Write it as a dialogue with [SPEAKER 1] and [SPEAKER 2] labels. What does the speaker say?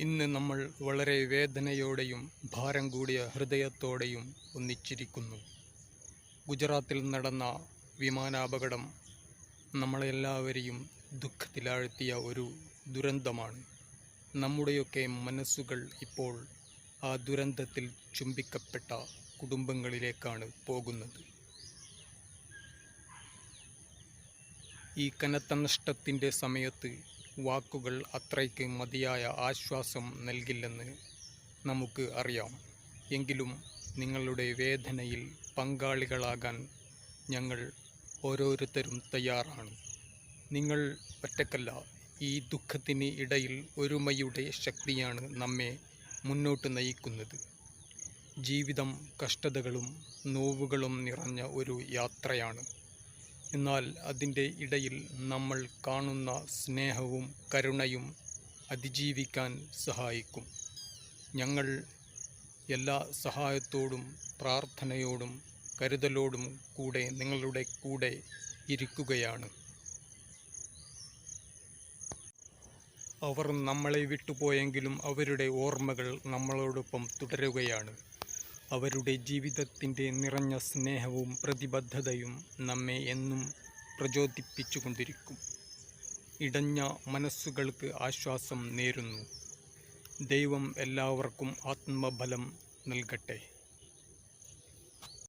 [SPEAKER 1] ഇന്ന് നമ്മൾ വളരെ വേദനയോടെയും ഭാരം കൂടിയ ഹൃദയത്തോടെയും ഒന്നിച്ചിരിക്കുന്നു. ഗുജറാത്തിൽ നടന്ന വിമാനാപകടം നമ്മളെല്ലാവരെയും ദുഃഖത്തിലാഴ്ത്തിയ ഒരു ദുരന്തമാണ്. നമ്മുടെയൊക്കെ മനസ്സുകൾ ഇപ്പോൾ ആ ദുരന്തത്തിൽ ചുംബിക്കപ്പെട്ട കുടുംബങ്ങളിലേക്കാണ് പോകുന്നത്. ഈ കനത്ത നഷ്ടത്തിന്റെ സമയത്ത് വാക്കുകൾ അത്രയ്ക്ക് മതിയായ ആശ്വാസം നൽകില്ലെന്ന് നമുക്ക് അറിയാം. എങ്കിലും നിങ്ങളുടെ വേദനയിൽ പങ്കാളികളാകാൻ ഞങ്ങൾ ഓരോരുത്തരും തയ്യാറാണ്. നിങ്ങൾ ഒറ്റക്കല്ല ഈ ദുഃഖത്തിന് ഇടയിൽ ഒരുമയുടെ ശക്തിയാണ് നമ്മെ മുന്നോട്ട് നയിക്കുന്നത്. ജീവിതം കഷ്ടതകളും നോവുകളും നിറഞ്ഞ ഒരു യാത്രയാണ്. എന്നാൽ അതിന്റെ ഇടയിൽ നമ്മൾ കാണുന്ന സ്നേഹവും കരുണയും അതിജീവിക്കാൻ സഹായിക്കും. ഞങ്ങൾ എല്ലാ സഹായത്തോടും പ്രാർത്ഥനയോടും കരുതലോടും കൂടെ നിങ്ങളുടെ കൂടെ ഇരിക്കുകയാണ്. അവർ നമ്മളെ വിട്ടുപോയെങ്കിലും അവരുടെ ഓർമ്മകൾ നമ്മളോടൊപ്പം തുടരുകയാണ്. അവരുടെ ജീവിതത്തിന്റെ നിറഞ്ഞ സ്നേഹവും പ്രതിബദ്ധതയും നമ്മെ എന്നും പ്രചോദിപ്പിച്ചുകൊണ്ടിരിക്കും. ഇടഞ്ഞ മനസ്സുകൾക്ക് ആശ്വാസം നേരുന്നു. ദൈവം എല്ലാവർക്കും ആത്മബലം നൽകട്ടെ.